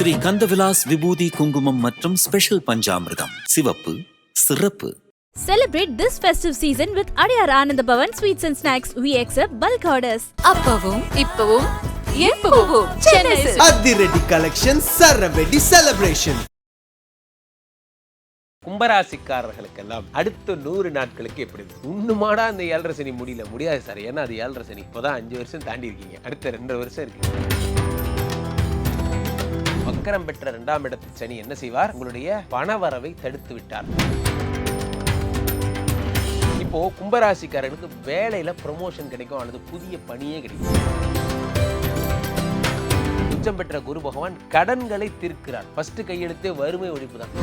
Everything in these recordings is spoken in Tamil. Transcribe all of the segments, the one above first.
ஸ்ரீ கந்தவிலாஸ் விபூதி குங்குமம் மற்றும் ஸ்பெஷல் பஞ்சாமிர்தம். சிவப்பு சிறப்பு. Celebrate this festive season with Adyar Ananda Bhavan Sweets and Snacks. We accept bulk orders. அப்பவும் இப்பவும் எப்பவும் சென்னை சில்க்ஸ். அதிரடி கலெக்ஷன் சரவெடி செலிப்ரேஷன் கும்பராசிக்காரர்களுக்கெல்லாம் அடுத்த நூறு நாட்களுக்கு எப்படி? இன்னுமாடா அந்த ஏழரை சனி முடியல. முடியாது சார். ஏன்னா அது ஏழரை சனி. இப்போதான் அஞ்சு வருஷம் தாண்டி இருக்கீங்க அடுத்த ரெண்டு வருஷம் இருக்கு. வக்கரம் பெற்ற இரண்டாம் இடத்து சனி என்ன செய்வார்? உங்களுடைய பணவரவை தடுத்து விட்டார். இப்போ கும்பராசிக்காரர்களுக்கு வேலையில ப்ரமோஷன் கிடைக்கும் அல்லது புதிய பணியே கிடைக்கும். உச்சம் பெற்ற குரு பகவான் கடன்களை தீர்க்கிறார். ஃபர்ஸ்ட் கையெழுத்தே வறுமை ஒழிப்பு தான்.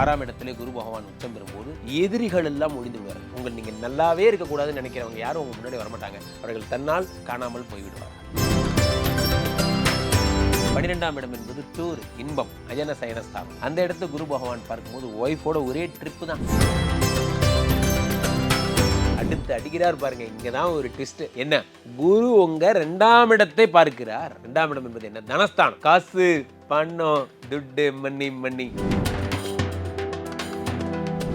ஆறாம் இடத்திலே குரு பகவான் உச்சம் பெறும்போது எதிரிகள் எல்லாம் ஒழிந்து விடுவார் உங்கள் நீங்கள் நல்லாவே இருக்கக்கூடாதுன்னு நினைக்கிறவங்க யாரும் உங்க முன்னாடி வரமாட்டாங்க. அவர்கள் தன்னால் காணாமல் போய்விடுவார் பன்னிரெண்டாம் இடம் என்பது டூர் இன்பம் அஜன சயனஸ்தானம். அந்த இடத்துல குரு பகவான் பார்க்கும்போது ஒய்ஃபோட ஒரே ட்ரிப்பு தான். அடுத்து அடிக்கிறார் பாருங்க இங்கதான் ஒரு ட்விஸ்ட் என்ன? குரு உங்க ரெண்டாம் இடத்தை பார்க்கிறார். ரெண்டாம் இடம் என்பது என்ன? தனஸ்தானம். காசு பணம் துட்டு மண்ணி மண்ணி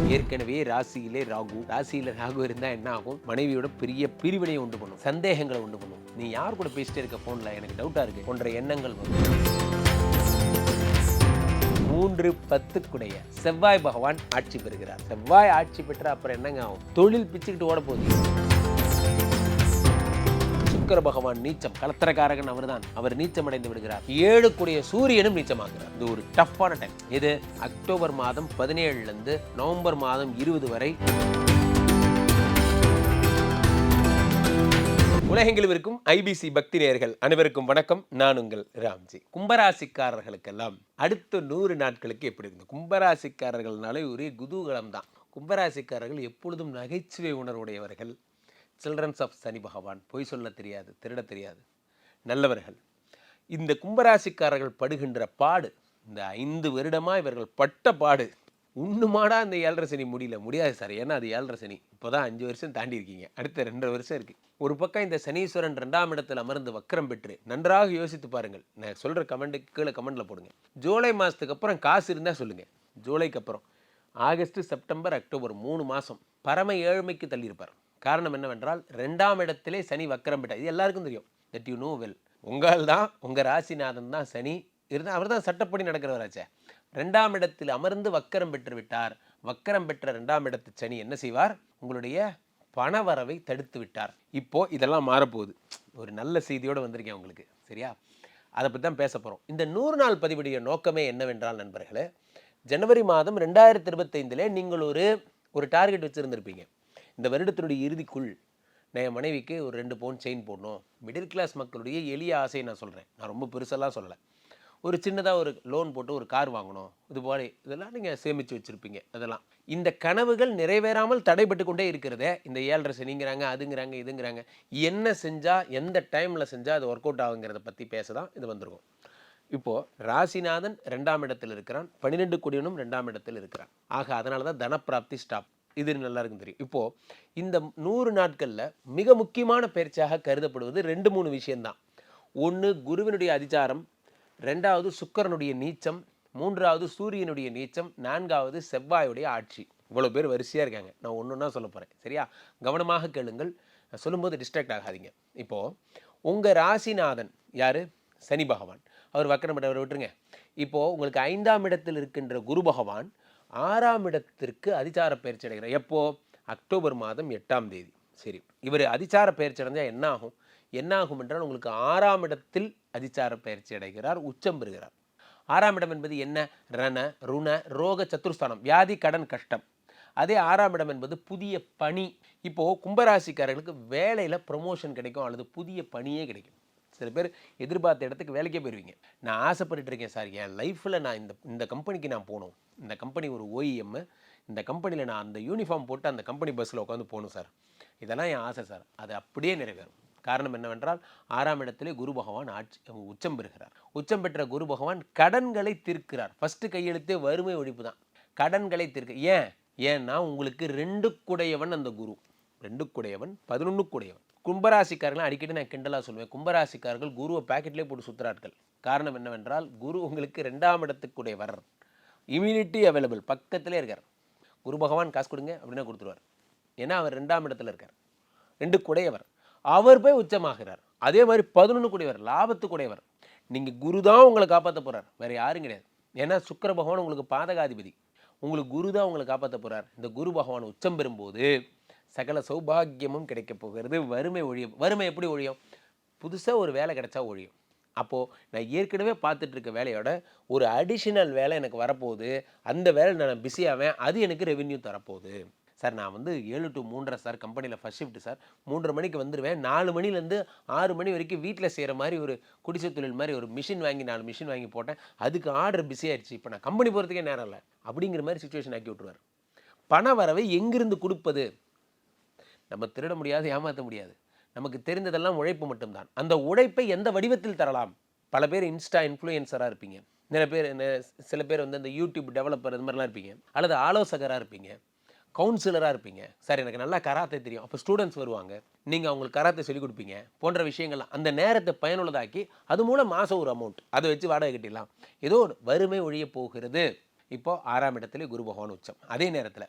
ஏற்கனவே ராசியிலே ராகு. ராசியில ராகு இருந்தா என்ன ஆகும்? மனைவியோட பெரிய பிரிவினையை உண்டு பண்ணும். சந்தேகங்களை உண்டு பண்ணும். நீ யார் கூட பேசிட்டே இருக்க போன்ல எனக்கு டவுட்டா இருக்கு. போன்ற எண்ணங்கள் வரும். மூன்று பத்துக்குடைய செவ்வாய் பகவான் ஆட்சி பெறுகிறார். செவ்வாய் ஆட்சி பெற்ற அப்புறம் என்னங்க ஆகும்? தொழில் பிச்சுக்கிட்டு ஓட போகுது. சுக்கிர பகவான் நீச்சம். கலத்திரக்காரகன் அவர்தான். அவர் நீச்சம் அடைந்து விடுகிறார். ஏழு கூடிய சூரியனும் நீச்சமாகிறார் இது ஒரு டஃப்பான டைம் இது அக்டோபர் மாதம் பதினேழுல இருந்து நவம்பர் மாதம் இருபது வரை. உலகெங்கிலும் இருக்கும் ஐபிசி பக்தி நேயர்கள் அனைவருக்கும் வணக்கம். நான் உங்கள் ராம்ஜி. கும்பராசிக்காரர்களுக்கெல்லாம் அடுத்த நூறு நாட்களுக்கு எப்படி இருந்தது கும்பராசிக்காரர்கள்னாலே ஒரே குதூகலம் தான் கும்பராசிக்காரர்கள் எப்பொழுதும் நகைச்சுவை உணர்வுடையவர்கள். சில்ட்ரன்ஸ் ஆஃப் சனி பகவான் பொய் சொல்ல தெரியாது திருட தெரியாது. நல்லவர்கள். இந்த கும்பராசிக்காரர்கள் படுகின்ற பாடு இந்த ஐந்து வருடமா இவர்கள் பட்ட பாடு உண்ணுமாடா இந்த ஏழரை சனி முடியல? முடியாது சார். ஏன்னா அது ஏழரை சனி. இப்போ தான் அஞ்சு வருஷம் தாண்டி இருக்கீங்க. அடுத்த ரெண்டரை வருஷம் இருக்குது ஒரு பக்கம் இந்த சனீஸ்வரன் ரெண்டாம் இடத்தில் அமர்ந்து வக்கரம் பெற்று நன்றாக யோசித்து பாருங்கள். நான் சொல்கிற கமெண்ட்டுக்கு கீழே கமெண்ட்டில் போடுங்க. ஜூலை மாதத்துக்கு அப்புறம் காசு இருந்தால் சொல்லுங்கள் ஜூலைக்கு அப்புறம். ஆகஸ்ட் செப்டம்பர் அக்டோபர் மூணு மாதம் பரம ஏழ்மைக்கு தள்ளியிருப்பார். காரணம் என்னவென்றால் ரெண்டாம் இடத்திலே சனி வக்கரம் பெற்றார். இது எல்லாருக்கும் தெரியும். தட் யூ நோ வெல் உங்கள் தான் உங்கள் ராசிநாதன் தான் சனி. இருந்தால் அவர் தான் சட்டப்படி நடக்கிறவராச்சே. ரெண்டாம் இடத்தில் அமர்ந்து வக்கரம் பெற்று விட்டார். வக்கரம் பெற்ற ரெண்டாம் இடத்து சனி என்ன செய்வார்? உங்களுடைய பணவரவை தடுத்து விட்டார். இப்போது இதெல்லாம் மாறப்போகுது. ஒரு நல்ல செய்தியோடு வந்திருக்கேன் உங்களுக்கு. சரியா? அதை பற்றி தான் பேச போகிறோம் இந்த நூறு நாள் பதிவுடைய நோக்கமே என்னவென்றால் நண்பர்களே ஜனவரி மாதம் ரெண்டாயிரத்தி இருபத்தைந்தில் நீங்கள் ஒரு ஒரு டார்கெட் வச்சுருந்துருப்பீங்க. இந்த வருடத்தினுடைய இறுதிக்குள் நான் என் மனைவிக்கு ஒரு ரெண்டு பவுன் செயின் போடணும். மிடில் கிளாஸ் மக்களுடைய எளிய ஆசையை நான் சொல்கிறேன் நான் ரொம்ப பெருசெல்லாம் சொல்லலை. ஒரு சின்னதாக ஒரு லோன் போட்டு ஒரு கார் வாங்கணும். இது போல இதெல்லாம் நீங்கள் சேமித்து வச்சுருப்பீங்க. அதெல்லாம். இந்த கனவுகள் நிறைவேறாமல் தடைபட்டு கொண்டே இருக்கிறதே இந்த ஏழரை சனிங்கிறாங்க அதுங்கிறாங்க இதுங்கிறாங்க. என்ன செஞ்சால் எந்த டைமில் செஞ்சால் அது ஒர்க் அவுட் ஆகுங்கிறத பற்றி பேச தான் இது வந்திருக்கும். இப்போது ராசிநாதன் ரெண்டாம் இடத்தில் இருக்கிறான். பன்னிரெண்டு குடியனும் ரெண்டாம் இடத்தில் இருக்கிறான். ஆக அதனால தான் தனப்பிராப்தி ஸ்டாப் இது நல்லா இருக்கும் தெரியும். இப்போ இந்த நூறு நாட்களில் மிக முக்கியமான பயிற்சியாக கருதப்படுவது ரெண்டு மூணு விஷயம்தான். ஒன்று குருவினுடைய அதிச்சாரம் ரெண்டாவது சுக்கிரனுடைய நீச்சம் மூன்றாவது சூரியனுடைய நீச்சம் நான்காவது செவ்வாயுடைய ஆட்சி. இவ்வளோ பேர் வரிசையாக இருக்காங்க. நான் ஒன்று ஒன்றா சொல்ல போகிறேன் சரியா? கவனமாக கேளுங்கள். சொல்லும்போது டிஸ்ட்ராக்ட் ஆகாதீங்க. இப்போது உங்கள் ராசிநாதன் யார்? சனி பகவான். அவர் வக்கரம் விட்டுருங்க. இப்போது உங்களுக்கு ஐந்தாம் இடத்தில் இருக்கின்ற குரு பகவான் ஆறாம் இடத்திற்கு அதிசார பயிற்சி அடைகிறார். எப்போது அக்டோபர் மாதம் எட்டாம் தேதி. சரி இவர் அதிசார பயிற்சி அடைஞ்சால் என்ன ஆகும்? என்ன ஆகும் என்றால் உங்களுக்கு ஆறாம் இடத்தில் அதிசார பயிற்சி அடைகிறார் உச்சம் பெறுகிறார். ஆறாம் இடம் என்பது என்ன? ரண ருண ரோக சத்துருஸ்தானம் வியாதி கடன் கஷ்டம். அதே ஆறாம் இடம் என்பது புதிய பணி. இப்போது கும்பராசிக்காரர்களுக்கு வேலையில் ப்ரொமோஷன் கிடைக்கும் அல்லது புதிய பணியே கிடைக்கும். சில பேர் எதிர்பார்த்த இடத்துக்கு வேலைக்கே போயிடுவீங்க நான் ஆசைப்பட்டுட்டு இருக்கேன் சார் என் லைஃப்பில் நான் இந்த இந்த கம்பெனிக்கு நான் போகணும். இந்த கம்பெனி ஒரு ஓஇஎம் இந்த கம்பெனியில் நான் அந்த யூனிஃபார்ம் போட்டு அந்த கம்பெனி பஸ்ஸில் உட்காந்து போகணும் சார். இதெல்லாம் என் ஆசை சார். அது அப்படியே நிறைவேறும். காரணம் என்னவென்றால் ஆறாம் இடத்திலே குரு பகவான் ஆட்சி உச்சம் பெறுகிறார். உச்சம் பெற்ற குரு பகவான் கடன்களை தீர்க்கிறார். ஃபஸ்ட்டு கையெழுத்தே வறுமை ஒழிப்பு தான். கடன்களை தீர்க்க ஏன்? ஏன்னா உங்களுக்கு ரெண்டு குடையவன் அந்த குரு. ரெண்டு குடையவன் பதினொன்று குடையவன். கும்பராசிக்காரர்கள் அடிக்கடி நான் கிண்டலாக சொல்லுவேன் கும்பராசிக்காரர்கள் குருவை பாக்கெட்லேயே போட்டு சுற்றுறார்கள் காரணம் என்னவென்றால் குரு உங்களுக்கு ரெண்டாம் இடத்துக்குடையவர் இம்யூனிட்டி அவைலபிள் பக்கத்திலே இருக்கார். குரு பகவான் காசு கொடுங்க அப்படின்னா கொடுத்துருவார். ஏன்னா அவர் ரெண்டாம் இடத்துல இருக்கார். ரெண்டு குடையவர். அவர் போய் உச்சமாகிறார். அதே மாதிரி பதினொன்று குடையவர் லாபத்துக்குடையவர். நீங்கள் குரு தான் உங்களை காப்பாற்ற போகிறார் வேறு யாரும் கிடையாது. ஏன்னா சுக்கர பகவான் உங்களுக்கு பாதகாதிபதி. உங்களுக்கு குரு தான் உங்களை காப்பாற்ற போகிறார் இந்த குரு பகவான் உச்சம் பெறும்போது சகல சௌபாகியமும் கிடைக்கப் போகிறது. வறுமை ஒழியும். வறுமை எப்படி ஒழியும்? புதுசாக ஒரு வேலை கிடைச்சா ஒழியும். அப்போது நான் ஏற்கனவே பார்த்துட்ருக்க வேலையோட ஒரு அடிஷனல் வேலை எனக்கு வரப்போகுது. அந்த வேலை நான் பிஸியாவேன் அது எனக்கு ரெவென்யூ தரப்போகுது. சார் நான் வந்து ஏழு டு மூன்றரை சார் கம்பெனியில் ஃபஸ்ட் ஷிஃப்ட் சார். மூன்றரை மணிக்கு வந்துடுவேன் நாலு மணிலேருந்து ஆறு மணி வரைக்கும் வீட்டில் செய்கிற மாதிரி ஒரு குடிசை தொழில் மாதிரி ஒரு மிஷின் வாங்கி நாலு மிஷின் வாங்கி போட்டேன். அதுக்கு ஆர்டர் பிஸி ஆயிடுச்சு. இப்போ நான் கம்பெனி போகிறதுக்கே நேரம் இல்லை. அப்படிங்கிற மாதிரி சுச்சுவேஷன் ஆக்கி விட்ருவார் பண வரவை எங்கிருந்து கொடுப்பது? நம்ம திருட முடியாது ஏமாற்ற முடியாது. நமக்கு தெரிந்ததெல்லாம் உழைப்பு மட்டும்தான். அந்த உழைப்பை எந்த வடிவத்தில் தரலாம்? பல பேர் இன்ஸ்டா இன்ஃப்ளூயன்சராக இருப்பீங்க. நிறைய பேர் இந்த சில பேர் வந்து இந்த யூடியூப் டெவலப்பர் இது மாதிரிலாம் இருப்பீங்க. அல்லது ஆலோசகராக இருப்பீங்க. கவுன்சிலராக இருப்பீங்க. சார் எனக்கு நல்லா கராத்தே தெரியும். அப்போ ஸ்டூடெண்ட்ஸ் வருவாங்க. நீங்கள் அவங்களுக்கு கராத்தை சொல்லிக் கொடுப்பீங்க. போன்ற விஷயங்கள்லாம். அந்த நேரத்தை பயனுள்ளதாக்கி அது மூலம் மாதம் ஒரு அமௌண்ட் அதை வச்சு வாடகை கட்டிடலாம். ஏதோ ஒரு வறுமை ஒழிய போகிறது. இப்போது ஆறாம் இடத்துல குரு பகவான் உச்சம். அதே நேரத்தில்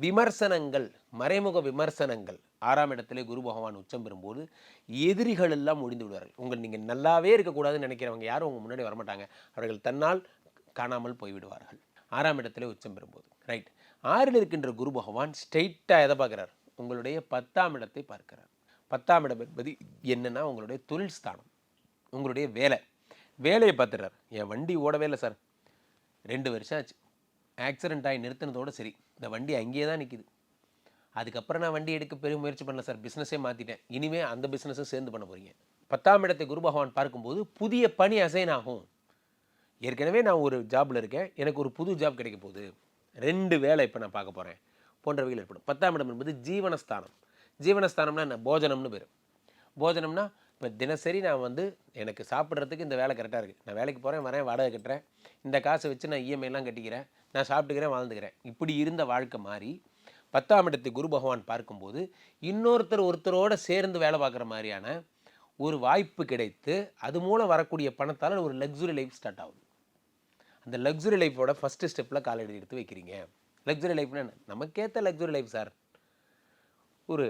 விமர்சனங்கள் மறைமுக விமர்சனங்கள். ஆறாம் இடத்திலே குரு பகவான் உச்சம் பெறும்போது எதிரிகள் எல்லாம் ஒழிந்து விடுவார்கள். உங்கள் நீங்கள் நல்லாவே இருக்கக்கூடாதுன்னு நினைக்கிறவங்க யாரும் உங்கள் முன்னாடி வரமாட்டாங்க. அவர்கள் தன்னால் காணாமல் போய்விடுவார்கள். ஆறாம் இடத்திலே உச்சம் பெறும்போது. ரைட் ஆறில் இருக்கின்ற குரு பகவான் ஸ்ட்ரெயிட்டாக எதை பார்க்குறார்? உங்களுடைய பத்தாம் இடத்தை பார்க்கிறார். பத்தாம் இடம் என்பது என்னென்னா உங்களுடைய தொழில் ஸ்தானம். உங்களுடைய வேலை. வேலையை பார்த்துடுறார். என் வண்டி ஓடவே இல்லை சார் ரெண்டு வருஷம் ஆச்சு. ஆக்சிடென்ட் ஆகி நிறுத்தினதோடு சரி. இந்த வண்டி அங்கேயே தான் நிற்கிது அதுக்கப்புறம் நான் வண்டி எடுக்க பெரிய முயற்சி பண்ணல சார். பிஸ்னஸே மாற்றிட்டேன் இனிமேல் அந்த பிஸ்னஸும் சேர்ந்து பண்ண போகிறீங்க பத்தாம் இடத்தை குரு பகவான் பார்க்கும்போது புதிய பணி அசைன் ஆகும். ஏற்கனவே நான் ஒரு ஜாபில் இருக்கேன். எனக்கு ஒரு புது ஜாப் கிடைக்க போகுது. ரெண்டு வேலை இப்போ நான் பார்க்க போகிறேன் போன்றவைகள் ஏற்படும். பத்தாம் இடம் என்பது ஜீவனஸ்தானம். ஜீவனஸ்தானம்னா என்ன? போஜனம்னு பேர். போஜனம்னா இப்போ தினசரி நான் வந்து எனக்கு சாப்பிட்றதுக்கு இந்த வேலை கரெக்டாக இருக்குது நான் வேலைக்கு போகிறேன் வரேன் வாடகை கட்டுறேன். இந்த காசை வச்சு நான் இஎம்ஐலாம் கட்டிக்கிறேன். நான் சாப்பிட்டுக்கிறேன் வாழ்ந்துக்கிறேன். இப்படி இருந்த வாழ்க்கை மாறி பத்தாம் இடத்தை குரு பகவான் பார்க்கும்போது இன்னொருத்தர் ஒருத்தரோட சேர்ந்து வேலை பார்க்குற மாதிரியான ஒரு வாய்ப்பு கிடைத்து அது மூலம் வரக்கூடிய பணத்தால் ஒரு லக்ஸுரி லைஃப் ஸ்டார்ட் ஆகுது. அந்த லக்ஸுரி லைஃபோட ஃபஸ்ட்டு ஸ்டெப்பில் காலடி எடுத்து வைக்கிறீங்க. லக்ஸுரி லைஃப்னா என்ன? நமக்கேற்ற லக்ஸுரி லைஃப் சார் ஒரு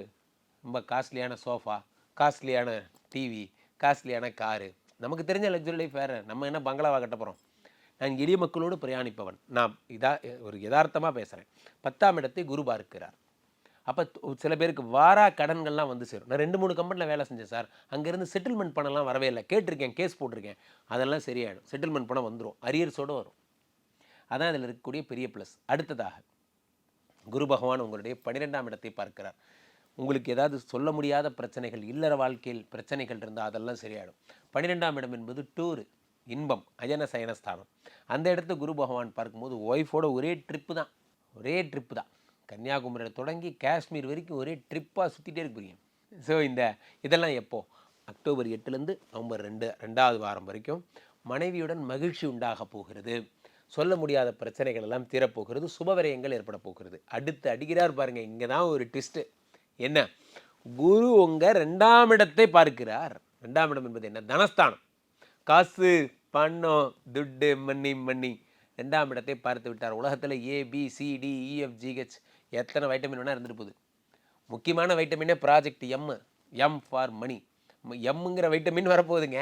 ரொம்ப காஸ்ட்லியான சோஃபா காஸ்ட்லியான டிவி காஸ்ட்லியான காரு நமக்கு தெரிஞ்ச லக்ஸுரி லைஃப் வேறு. நம்ம என்ன பங்களாவா கட்ட போகிறோம் நான் எளிய மக்களோடு பிரயாணிப்பவன். நான் இதா ஒரு யதார்த்தமாக பேசுகிறேன் பத்தாம் இடத்தை குரு பார்க்கிறார். அப்போ சில பேருக்கு வாரா கடன்கள்லாம் வந்து சேரும். நான் ரெண்டு மூணு கம்பெனியில் வேலை செஞ்சேன் சார். அங்கேருந்து செட்டில்மெண்ட் பணம்லாம் வரவே இல்லை. கேட்டிருக்கேன் கேஸ் போட்டிருக்கேன். அதெல்லாம் சரியாயிடும். செட்டில்மெண்ட் பணம் வந்துடும் அரியர்ஸோடு வரும். அதான் இதில் இருக்கக்கூடிய பெரிய ப்ளஸ் அடுத்ததாக குரு பகவான் உங்களுடைய பன்னிரெண்டாம் இடத்தை பார்க்கிறார். உங்களுக்கு ஏதாவது சொல்ல முடியாத பிரச்சனைகள் இல்லற வாழ்க்கையில் பிரச்சனைகள் இருந்தால் அதெல்லாம் சரியாயிடும். பன்னிரெண்டாம் இடம் என்பது டூரு இன்பம் அஜன சயனஸ்தானம். அந்த இடத்த குரு பகவான் பார்க்கும்போது ஒய்ஃபோட ஒரே ட்ரிப்பு தான். ஒரே ட்ரிப்பு தான். கன்னியாகுமரியில் தொடங்கி காஷ்மீர் வரைக்கும் ஒரே ட்ரிப்பாக சுற்றிட்டே இருப்பீங்க ஸோ இந்த இதெல்லாம் எப்போது அக்டோபர் எட்டுலேருந்து நவம்பர் ரெண்டு ரெண்டாவது வாரம் வரைக்கும் மனைவியுடன் மகிழ்ச்சி உண்டாக போகிறது. சொல்ல முடியாத பிரச்சனைகள் எல்லாம் தீரப்போகிறது. சுபவிரயங்கள் ஏற்பட போகிறது. அடுத்து அடிக்கிறார் பாருங்கள் இங்கே தான் ஒரு ட்விஸ்ட்டு என்ன? குரு உங்கள் ரெண்டாம் இடத்தை பார்க்கிறார். ரெண்டாம் இடம் என்பது என்ன? தனஸ்தானம். காசு பணம் துட்டு மண்ணி மண்ணி. ரெண்டாம் இடத்தை பார்த்து விட்டார். உலகத்தில் A B C D E F e, G H எத்தனை வைட்டமின் வேணால் இருந்துட்டு போகுது முக்கியமான வைட்டமினே project M M for money எம்முங்கிற vitamin வரப்போகுதுங்க.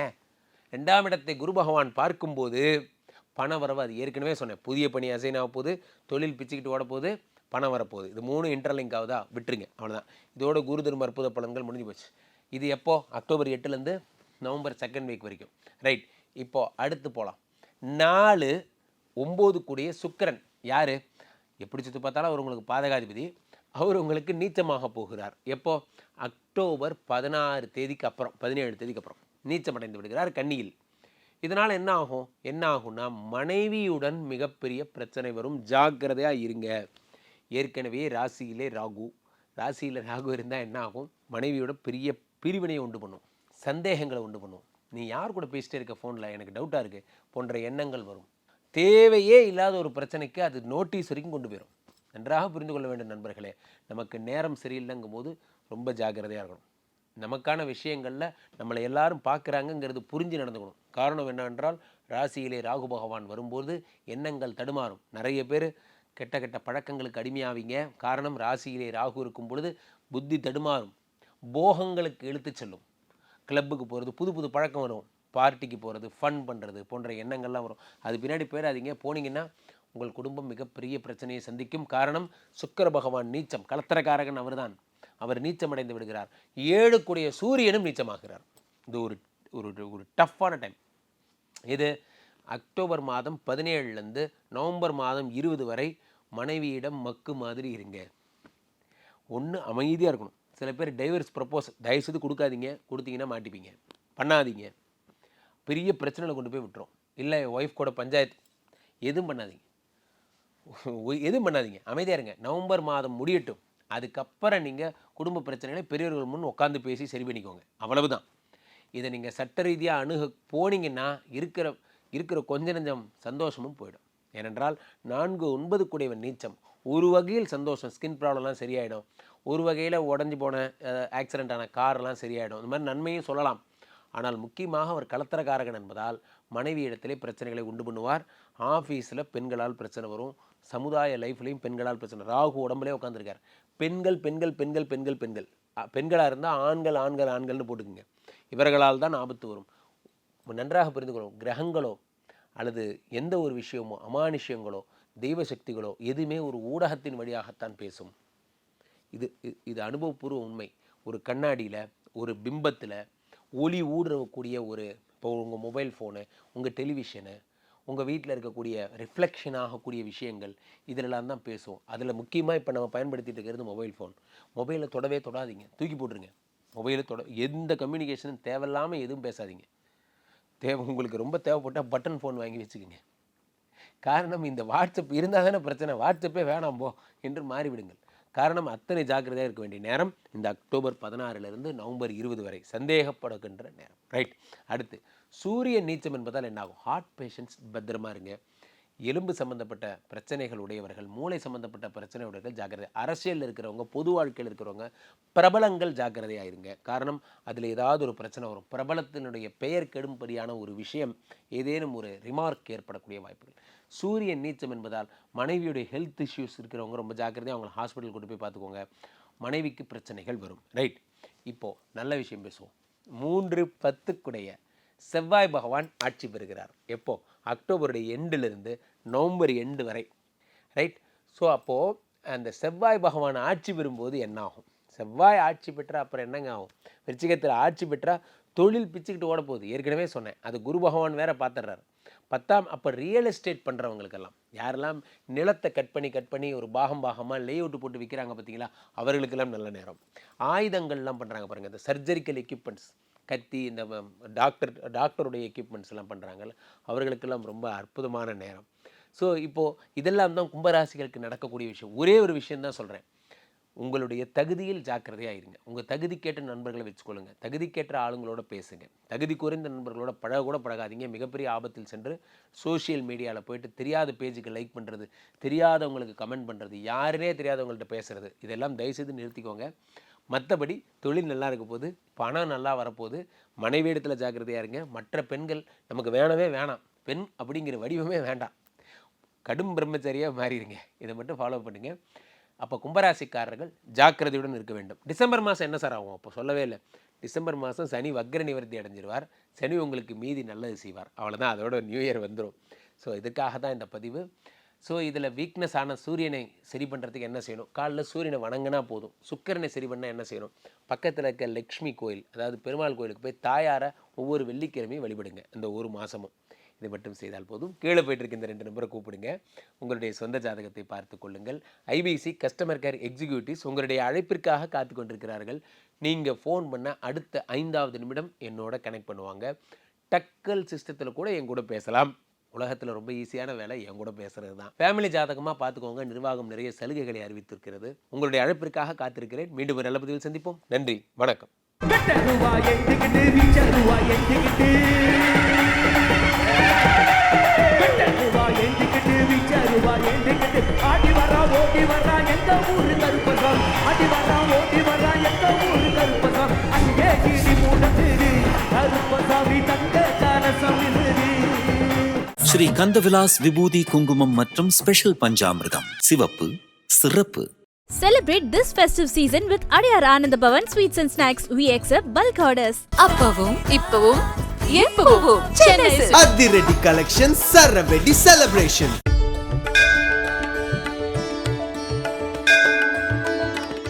ரெண்டாம் இடத்தை குரு பகவான் பார்க்கும்போது பண வரவு அது ஏற்கனவே சொன்னேன். புதிய பணி அசைன் ஆக போகுது தொழில் பிச்சுக்கிட்டு ஓட போகுது பணம் வரப்போகுது. இது மூணு இன்டர்லிங்க் ஆகுதா விட்டுருங்க. அவ்வளோதான் இதோட குரு திரும்ப அற்புத பலன்கள் முடிஞ்சு போச்சு. இது எப்போ? அக்டோபர் எட்டுலேருந்து நவம்பர் செகண்ட் வீக் வரைக்கும். ரைட் இப்போது அடுத்து போகலாம் நாலு ஒம்பது கூடிய சுக்கிரன். யார்? எப்படி சுற்றி பார்த்தாலும் அவர் உங்களுக்கு பாதகாதிபதி. அவர் உங்களுக்கு நீச்சமாக போகிறார். எப்போ? அக்டோபர் பதினாறு தேதிக்கு அப்புறம் பதினேழு தேதிக்கு அப்புறம். நீச்சமடைந்து விடுகிறார் கன்னியில். இதனால் என்ன ஆகும்? என்ன ஆகும்னா மனைவியுடன் மிகப்பெரிய பிரச்சனை வரும். ஜாக்கிரதையாக இருங்க. ஏற்கனவே ராசியிலே ராகு. ராசியில் ராகு இருந்தால் என்ன ஆகும் மனைவியோட பெரிய பிரிவினையை உண்டு பண்ணும். சந்தேகங்களை உண்டு பண்ணும். நீ யார் கூட பேசிட்டே இருக்க ஃபோனில் எனக்கு டவுட்டாக இருக்குது போன்ற எண்ணங்கள் வரும். தேவையே இல்லாத ஒரு பிரச்சனைக்கு அது நோட்டீஸ் வரைக்கும் கொண்டு போயிடும் நன்றாக புரிந்து கொள்ள வேண்டும் நண்பர்களே. நமக்கு நேரம் சரியில்லைங்கும் போது ரொம்ப ஜாக்கிரதையாக இருக்கணும். நமக்கான விஷயங்களில் நம்மளை எல்லாரும் பார்க்குறாங்கங்கிறது புரிஞ்சு நடந்துக்கணும். காரணம் என்னவென்றால் ராசியிலே ராகு பகவான் வரும்போது எண்ணங்கள் தடுமாறும். நிறைய பேர் கெட்ட கெட்ட பழக்கங்களுக்கு அடிமையாவீங்க. காரணம் ராசியிலே ராகு இருக்கும் பொழுது புத்தி தடுமாறும். போகங்களுக்கு இழுத்து செல்லும். கிளப்புக்கு போகிறது புது புது பழக்கம் வரும். பார்ட்டிக்கு போகிறது ஃபன் பண்ணுறது போன்ற எண்ணங்கள்லாம் வரும். அது பின்னாடி போயிடாதீங்க. போனீங்கன்னா உங்கள் குடும்பம் மிகப்பெரிய பிரச்சனையை சந்திக்கும். காரணம் சுக்கர பகவான் நீச்சம். கலத்தரக்காரகன் அவர்தான். அவர் நீச்சம் அடைந்து விடுகிறார். ஏழு கூடிய சூரியனும் நீச்சமாகிறார். இது ஒரு ஒரு ஒரு டஃப்பான டைம் இது அக்டோபர் மாதம் பதினேழுலேருந்து நவம்பர் மாதம் இருபது வரை மனைவியிடம் மக்கு மாதிரி இருங்க. ஒன்று அமைதியாக இருக்கணும். சில பேர் டைவர்ஸ் ப்ரப்போஸ் தயவுசெய்து கொடுக்காதீங்க. கொடுத்தீங்கன்னா மாட்டிப்பீங்க. பண்ணாதீங்க. பெரிய பிரச்சனையில் கொண்டு போய் விட்டுரும். இல்லை ஒய்ஃப் கூட பஞ்சாயத்து. எதுவும் பண்ணாதீங்க. எதுவும் பண்ணாதீங்க. அமைதியாக இருங்க. நவம்பர் மாதம் முடியட்டும். அதுக்கப்புறம் நீங்கள் குடும்ப பிரச்சனைகளை பெரியவர்கள் முன் உட்காந்து பேசி சரி பண்ணிக்கோங்க. அவ்வளவுதான். இதை நீங்கள் சட்ட ரீதியாக அணுக போனீங்கன்னா இருக்கிற இருக்கிற கொஞ்ச நஞ்சம் சந்தோஷமும் போயிடும். ஏனென்றால் நான்கு ஒன்பது கூடியவன் நீச்சம். ஒரு வகையில் சந்தோஷம் ஸ்கின் ப்ராப்ளம்லாம் சரியாயிடும். ஒரு வகையில் உடஞ்சி போன ஆக்சிடெண்ட் ஆன கார்லாம் சரியாயிடும். இந்த மாதிரி நன்மையும் சொல்லலாம். ஆனால் முக்கியமாக அவர் கலத்தரக்காரகன் என்பதால் மனைவி இடத்திலே பிரச்சனைகளை உண்டு பண்ணுவார். ஆஃபீஸில் பெண்களால் பிரச்சனை வரும். சமுதாய லைஃப்லேயும் பெண்களால் பிரச்சனை. ராகு உடம்புலே உட்காந்துருக்கார் பெண்கள் பெண்கள் பெண்கள் பெண்கள் பெண்கள். பெண்களாக இருந்தால் ஆண்கள் ஆண்கள் ஆண்கள்னு போட்டுக்குங்க. இவர்களால் தான் ஆபத்து வரும். நன்றாக புரிந்து கொள்ளும் கிரகங்களோ அல்லது எந்த ஒரு விஷயமோ அமானுஷ்யங்களோ தெய்வ சக்திகளோ எதுவுமே ஒரு ஊடகத்தின் வழியாகத்தான் பேசும். இது இது அனுபவபூர்வ உண்மை. ஒரு கண்ணாடியில் ஒரு பிம்பத்தில் ஒளி ஊடுறக்கூடிய ஒரு இப்போ உங்கள் மொபைல் ஃபோனு உங்கள் டெலிவிஷனு உங்கள் வீட்டில் இருக்கக்கூடிய ரிஃப்ளெக்ஷன் ஆகக்கூடிய விஷயங்கள் இதிலெல்லாம் தான் பேசும் அதில் முக்கியமாக இப்போ நம்ம பயன்படுத்திட்டு இருக்கிறது மொபைல் ஃபோன் மொபைலை தொடவே தொடாதீங்க. தூக்கி போட்டுருங்க. மொபைலை தொட எந்த கம்யூனிகேஷனும் தேவையில்லாமல் எதுவும் பேசாதீங்க. தேவை உங்களுக்கு ரொம்ப தேவைப்பட்டால் பட்டன் ஃபோன் வாங்கி வச்சுக்கோங்க. காரணம் இந்த வாட்ஸ்அப் இருந்தால் தானே பிரச்சனை. வாட்ஸ்அப்பே வேணாம் போ என்று மாறிவிடுங்கள். காரணம் அத்தனை ஜாக்கிரதையாக இருக்க வேண்டிய நேரம் இந்த அக்டோபர் பதினாறுலேருந்து நவம்பர் இருபது வரை சந்தேகப்படுகின்ற நேரம். ரைட் அடுத்து சூரிய நீச்சம் என்பதால் என்னாகும் ஹார்ட் பேஷண்ட்ஸ் பத்திரமா இருங்க. எலும்பு சம்பந்தப்பட்ட பிரச்சனைகள் உடையவர்கள் மூளை சம்மந்தப்பட்ட பிரச்சனை உடையவர்கள் ஜாக்கிரதை. அரசியலில் இருக்கிறவங்க பொது வாழ்க்கையில் இருக்கிறவங்க பிரபலங்கள் ஜாக்கிரதையாக இருங்க காரணம் அதில் ஏதாவது ஒரு பிரச்சனை வரும். பிரபலத்தினுடைய பெயர் கெடும்படியான ஒரு விஷயம் ஏதேனும் ஒரு ரிமார்க் ஏற்படக்கூடிய வாய்ப்புகள். சூரியன் நீச்சம் என்பதால் மனைவியுடைய ஹெல்த் இஷ்யூஸ் இருக்கிறவங்க ரொம்ப ஜாக்கிரதையாக அவங்களை ஹாஸ்பிட்டல் கொண்டு போய் பார்த்துக்கோங்க. மனைவிக்கு பிரச்சனைகள் வரும். ரைட் இப்போது நல்ல விஷயம் பேசுவோம். மூன்று பத்துக்குடைய செவ்வாய் பகவான் ஆட்சி பெறுகிறார். எப்போ? அக்டோபருடைய எண்டிலிருந்து நவம்பர் எண்டு வரை ரைட் ஸோ அப்போது அந்த செவ்வாய் பகவான் ஆட்சி பெறும்போது என்ன ஆகும் செவ்வாய் ஆட்சி பெற்றால் அப்புறம் என்னங்க ஆகும்? விருச்சிகத்தில் ஆட்சி பெற்றால் தொழில் பிச்சுக்கிட்டு ஓட போகுது. ஏற்கனவே சொன்னேன். அது குரு பகவான் வேற பார்த்துடுறாரு பத்தாம் அப்போ ரியல் எஸ்டேட் பண்ணுறவங்களுக்கெல்லாம் யாரெல்லாம் நிலத்தை கட் பண்ணி கட் பண்ணி ஒரு பாகம் பாகமாக லே அவுட் போட்டு விற்கிறாங்க பார்த்தீங்களா அவர்களுக்கெல்லாம் நல்ல நேரம். ஆயுதங்கள்லாம் பண்ணுறாங்க பாருங்கள் இந்த சர்ஜரிக்கல் எக்யூப்மெண்ட்ஸ் கத்தி இந்த டாக்டர் டாக்டருடைய எக்யூப்மெண்ட்ஸ் எல்லாம் பண்ணுறாங்கல்ல அவர்களுக்கெல்லாம் ரொம்ப அற்புதமான நேரம். ஸோ இப்போது இதெல்லாம் தான் கும்பராசிகளுக்கு நடக்கக்கூடிய விஷயம். ஒரே ஒரு விஷயம் தான் சொல்கிறேன் உங்களுடைய தகுதியில் ஜாக்கிரதையாக இருங்க. உங்கள் தகுதிக்கேற்ற நண்பர்களை வச்சுக்கொள்ளுங்க. தகுதிக்கேற்ற ஆளுங்களோட பேசுங்க. தகுதி குறைந்த நண்பர்களோட பழக கூட பழகாதீங்க. மிகப்பெரிய ஆபத்தில் சென்று சோஷியல் மீடியாவில் போயிட்டு தெரியாத பேஜுக்கு லைக் பண்ணுறது தெரியாதவங்களுக்கு கமெண்ட் பண்ணுறது யாருனே தெரியாதவங்கள்ட்ட பேசுகிறது இதெல்லாம் தயவுசெய்து நிறுத்திக்கோங்க. மற்றபடி தொழில் நல்லா இருக்க போது பணம் நல்லா வரப்போகுது. மனைவி இடத்துல ஜாக்கிரதையாக இருங்க. மற்ற பெண்கள் நமக்கு வேணவே வேணாம். பெண் அப்படிங்கிற வடிவமே வேண்டாம். கடும் பிரம்மச்சரியாக மாறிடுங்க. இதை மட்டும் ஃபாலோ பண்ணுங்கள் அப்போ கும்பராசிக்காரர்கள் ஜாக்கிரதையுடன் இருக்க வேண்டும். டிசம்பர் மாதம் என்ன சார் ஆகும்? அப்போ சொல்லவே இல்லை. டிசம்பர் மாதம் சனி வக்ர நிவர்த்தி அடைஞ்சிருவார். சனி உங்களுக்கு மீதி நல்லது செய்வார். அவ்வளோதான் அதோட நியூ இயர் வந்துடும் ஸோ இதுக்காக தான் இந்த பதிவு. ஸோ இதில் வீக்னஸ் ஆன சூரியனை சரி பண்ணுறதுக்கு என்ன செய்யணும்? காலைல சூரியனை வணங்கினா போதும். சுக்கிரனை சரி பண்ணால் என்ன செய்யணும்? பக்கத்தில் இருக்க லக்ஷ்மி கோயில் அதாவது பெருமாள் கோயிலுக்கு போய் தாயாரை ஒவ்வொரு வெள்ளிக்கிழமையும் வழிபடுங்க. இந்த ஒரு மாதமும் இதை மட்டும் செய்தால் போதும். கீழே போயிட்டு இருக்க இந்த ரெண்டு நம்பரை கூப்பிடுங்க. உங்களுடைய சொந்த ஜாதகத்தை பார்த்து கொள்ளுங்கள். ஐபிசி கஸ்டமர் கேர் எக்ஸிக்யூட்டிவ்ஸ் உங்களுடைய அழைப்பிற்காக காத்து கொண்டிருக்கிறார்கள். நீங்கள் ஃபோன் பண்ண அடுத்த ஐந்தாவது நிமிடம் என்னோட கனெக்ட் பண்ணுவாங்க. டக்கல் சிஸ்டத்தில் கூட என் கூட பேசலாம். உலகத்தில் ரொம்ப ஈஸியான வேலை என் கூட பேசுறது தான் ஃபேமிலி ஜாதகமாக பார்த்துக்கோங்க. நிர்வாகம் நிறைய சலுகைகளை அறிவித்திருக்கிறது. உங்களுடைய அழைப்பிற்காக காத்திருக்கிறேன். மீண்டும் ஒரு நல்ல பதிவில் சந்திப்போம். நன்றி. வணக்கம். தருவா ஏந்திக்கிட்டு ஆடி வரா ஓடி வரா எந்த ஊரு கருப்பகம் ஆடி வரா ஓடி வரா எந்த ஊரு கருப்பகம் அங்கே கிடி மூடத்திரி கருப்பசாமி தங்க கரசமி ஸ்ரீ கந்தவிலாஸ் விபூதி குங்குமம் மற்றும் ஸ்பெஷல் பஞ்சாமிர்தம். சிவப்பு சிறப்பு. Celebrate this festive season with Adiyar Ananda Bhavan Sweets and Snacks. We accept bulk orders. அப்பவும் இப்பவும் எப்பவும் சென்னை அதிரடி கலெக்ஷன் சரவெடி செலிப்ரேஷன்